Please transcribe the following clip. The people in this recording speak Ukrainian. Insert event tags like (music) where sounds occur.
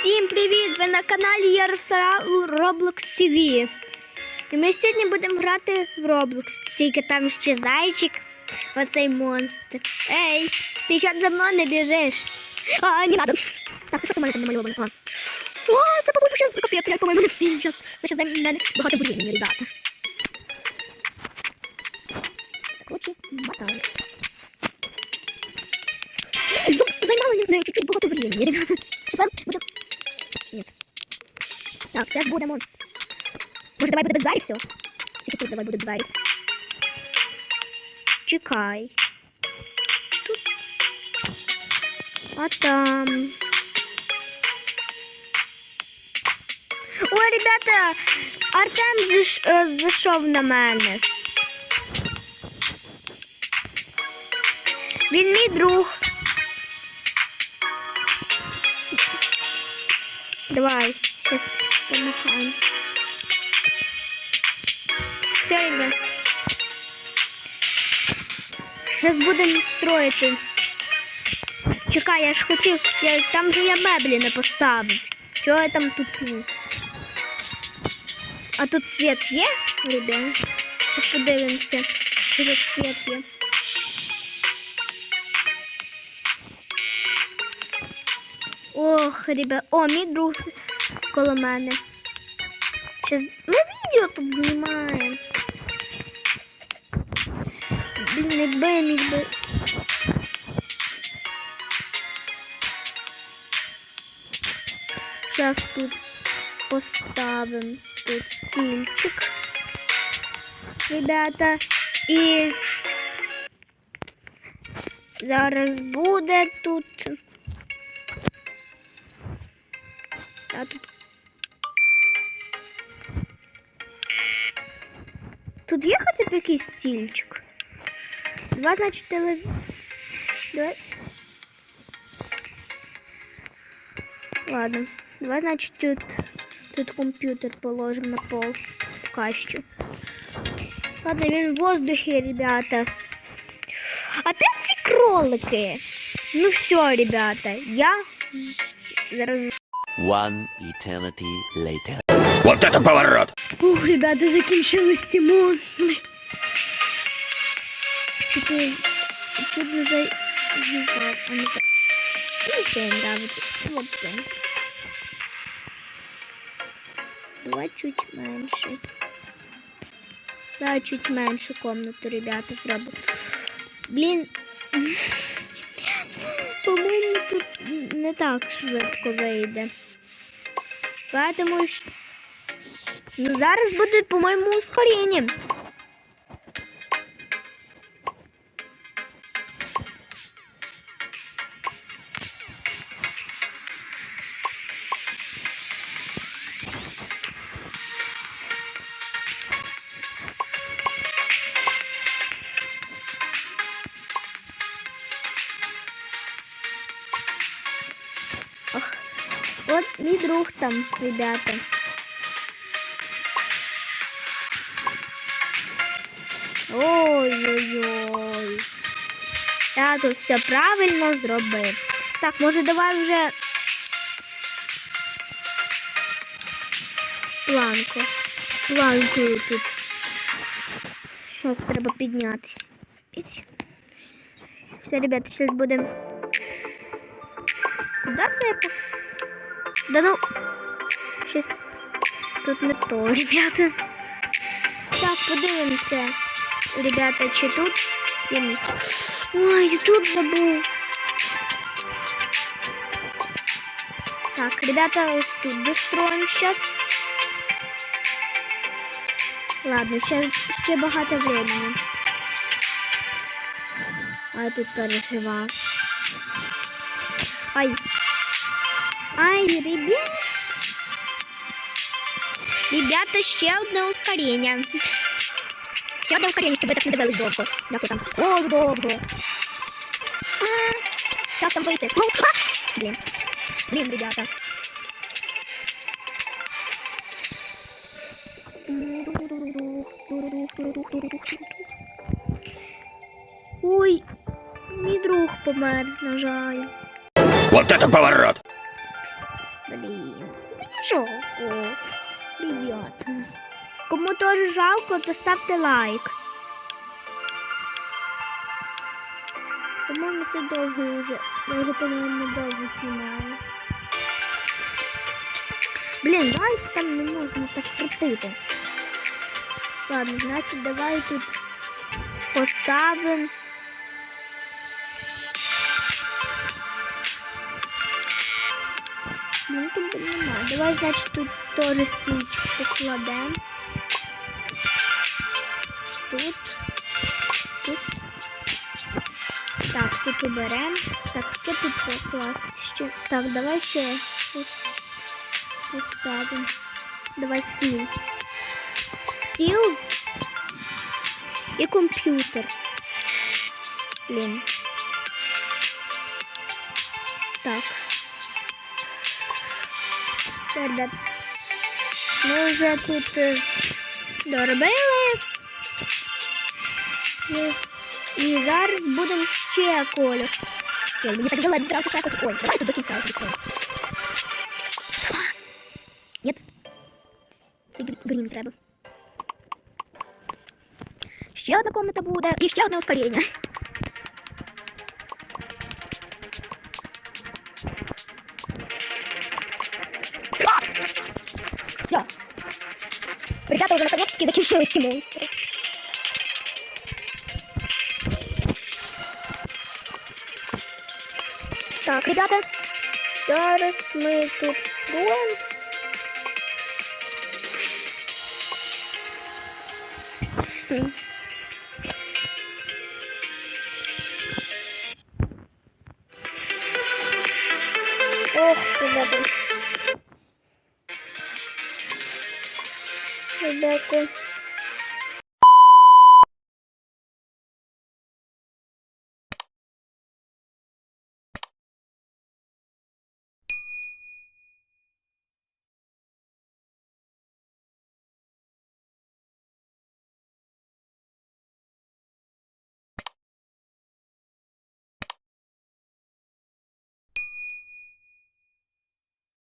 Всім привіт! Ви на каналі Ярослав Roblox TV. І ми сьогодні будемо грати в Roblox. Тільки там ще зайчик, оцей монстр. Ей, ти що за мною не біжиш? А, не надо. Так, що ти мене там? А. О, це, по-моєму, зараз капець, я, по-моєму, не встиг. Зараз, це ще за мене багато времени, ребята. Так, лучше мотаю. Знаю, чуть-чуть багато времени, ребята. Тепер будемо... Нет. Так, сейчас будемо... Може, давай буде без двері все? Тільки тут давай буде двері. Чекай. Тут. А там... О, ребята, Артем зайш... е, зайшов на мене. Він мій друг. Давай, сейчас Помахаем. Все, ребят. Сейчас будемо строїти. Чекай, я ж хотів, я, там же я меблі не поставив. Чого я там туплю? А тут світ є, ребят? Сейчас подивимося, чи тут світ є. Ох, ребят, о, мій друг коло мене. Щас ми відео тут знімаємо. Блін, якби міг би. Зараз тут поставимо тут стільчик. Ребята, і зараз буде тут. А тут. Тут є хоча б якийсь стільчик. Два, значить, теле... Давай. Ладно. Два, значить, тут, тут комп'ютер положим на пол. Пока що. Ладно, він в воздухе, ребята. Опять ці кролики. Ну все, ребята, я зараз One eternity later. Вот это поворот! Ух, ребята, закінчились ці монстри. Чуть не, заїжджав. А не так. Мені це нравиться. Хлопці. Давай чуть менше. Давай чуть менше комнату, ребята, зробимо. Блін. По-моєму, тут не так швидко вийде. Поэтому Ну, зараз буде, по-моєму, ускорення. Ох, от мій друг там, ребята. Ой-ой-ой. Я тут все правильно зробив. Так, може давай вже планку. Планкою тут. Щось треба піднятися. Все, ребята, зараз будемо. Куди це я. Да ну. Щось тут не то, (laughs) ребята. Так, подивимося. Ребята, чи тут є місце? Ой, я тут забув. Так, ребята, тут достроим сейчас. Ладно, ще, ще багато времени. А я тут переживав. Ай. Ай, ребят. Ребята, ще одне ускорення. Ще одне ускорення, щоб ви так не дивились довго. Як ви там? О, довго. А, Як там вийти? Ну, ха! Блін. Блін, ребята. Ой, мій друг помер, на жаль. Вот это поворот! Блін. Що? Ребята. Кому теж жалко, то ставте лайк. По-моєму, це довго вже. Я вже, по-моєму, довго знімаю. Блін, далі там не можна так крутити. Ладно, значить, давай тут поставимо. Ну, тут немає. Давай, значить, тут теж стільчик покладемо. Тут. Тут. Так, тут уберемо. Так, що тут покласти? Що? Так, давай ще тут поставимо. Давай стіл. Стіл і комп'ютер. Блін. Так. Все, ребят. Ми вже тут е, доробили. І, і зараз будемо ще колір. Ой, мені так заледь одразу ще якось. Ой, давай тут до кінця відкриємо. Нет. Це грі- грін треба. Ще одна комната буде і ще одне ускорення. Все. Ребята уже наконец-таки закінчились ці монстри. Так, ребята, зараз ми тут будемо. Ох, ребята. Ребята.